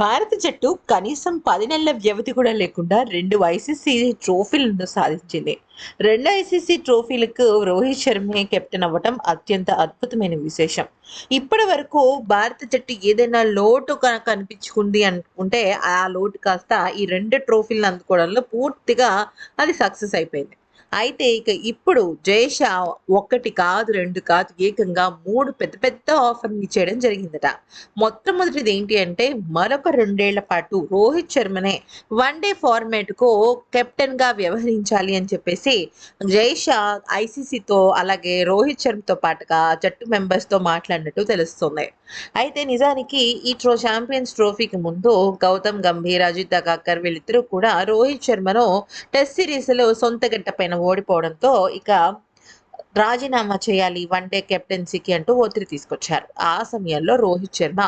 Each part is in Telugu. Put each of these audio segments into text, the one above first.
భారత జట్టు కనీసం పది నెలల వ్యవధి కూడా లేకుండా రెండు ఐసీసీ ట్రోఫీలను సాధించింది. రెండు ఐసీసీ ట్రోఫీలకు రోహిత్ శర్మే కెప్టెన్ అవ్వటం అత్యంత అద్భుతమైన విశేషం. ఇప్పటి వరకు భారత జట్టు ఏదైనా లోటు కనుక కనిపించుకుంది అనుకుంటే ఆ లోటు కాస్త ఈ రెండు ట్రోఫీలను అందుకోవడంలో పూర్తిగా అది సక్సెస్ అయిపోయింది. అయితే ఇక ఇప్పుడు జయేష ఒక్కటి కాదు రెండు కాదు ఏకంగా మూడు పెద్ద పెద్ద ఆఫర్లు ఇచ్చేయడం జరిగిందట. మొట్టమొదటిది ఏంటి అంటే మరొక రెండేళ్ళ పాటు రోహిత్ శర్మనే వన్ డే ఫార్మాట్కు కెప్టెన్గా వ్యవహరించాలి అని చెప్పేసి జయేష ఐసీసీతో అలాగే రోహిత్ శర్మతో పాటుగా జట్టు మెంబర్స్తో మాట్లాడినట్టు తెలుస్తుంది. అయితే నిజానికి ఈ ట్రో ఛాంపియన్స్ ట్రోఫీకి ముందు గౌతమ్ గంభీర్ అజిత్ అగాకర్ వీళ్ళిద్దరూ కూడా రోహిత్ శర్మను టెస్ట్ సిరీస్లో సొంత గట్ట పైన ఓడిపోవడంతో ఇక రాజీనామా చేయాలి వన్ డే కెప్టెన్సీకి అంటూ ఒత్తిడి తీసుకొచ్చారు. ఆ సమయంలో రోహిత్ శర్మ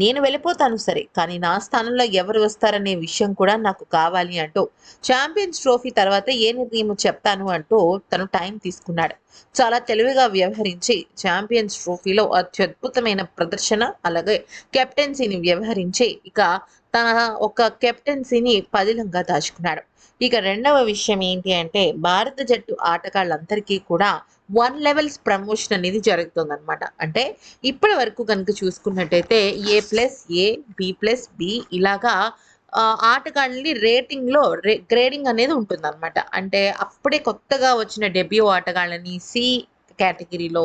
నేను వెళ్ళిపోతాను సరే కానీ నా స్థానంలో ఎవరు వస్తారనే విషయం కూడా నాకు కావాలి అంటూ ఛాంపియన్స్ ట్రోఫీ తర్వాత ఏ నిర్ణయం చెప్తాను అంటూ తను టైం తీసుకున్నాడు. చాలా తెలివిగా వ్యవహరించి ఛాంపియన్స్ ట్రోఫీలో అత్యద్భుతమైన ప్రదర్శన అలాగే కెప్టెన్సీని వ్యవహరించి ఇక తన ఒక కెప్టెన్సీని పదిలంగా దాచుకున్నాడు. ఇక రెండవ విషయం ఏంటి అంటే భారత జట్టు ఆటగాళ్ళందరికీ కూడా వన్ లెవెల్స్ ప్రమోషన్ అనేది జరుగుతుంది అనమాట అంటే ఇప్పటి వరకు కనుక చూసుకున్నట్టయితే A plus A B plus B ఇలాగా ఆటగాళ్ళని రేటింగ్లో రే గ్రేడింగ్ అనేది ఉంటుంది అనమాట అంటే అప్పుడే కొత్తగా వచ్చిన డెబ్యూ ఆటగాళ్ళని సి కేటగిరీలో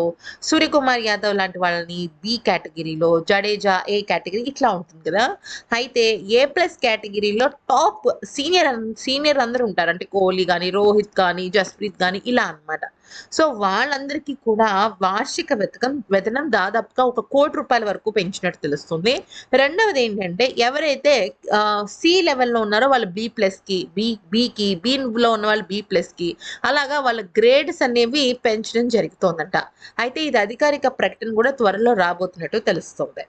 సూర్యకుమార్ యాదవ్ లాంటి వాళ్ళని బి కేటగిరీలో జడేజా ఏ కేటగిరీ ఇట్లా ఉంటుంది కదా. అయితే ఏ ప్లస్ కేటగిరీలో టాప్ సీనియర్ సీనియర్ అందరూ ఉంటారు. అంటే కోహ్లీ కానీ రోహిత్ కానీ జస్ప్రీత్ కానీ ఇలా అన్నమాట. సో వాళ్ళందరికీ కూడా వార్షిక వెతకం వేతనం దాదాపుగా ఒక కోటి రూపాయల వరకు పెంచినట్టు తెలుస్తుంది. రెండవది ఏంటంటే ఎవరైతే సి లెవెల్లో ఉన్నారో వాళ్ళు బి ప్లస్కి బి బికి బీలో ఉన్న వాళ్ళు బి ప్లస్కి అలాగా వాళ్ళ గ్రేడ్స్ అనేవి పెంచడం జరుగుతుందంట. అయితే ఇది అధికారిక ప్రకటన కూడా త్వరలో రాబోతున్నట్టు తెలుస్తుంది.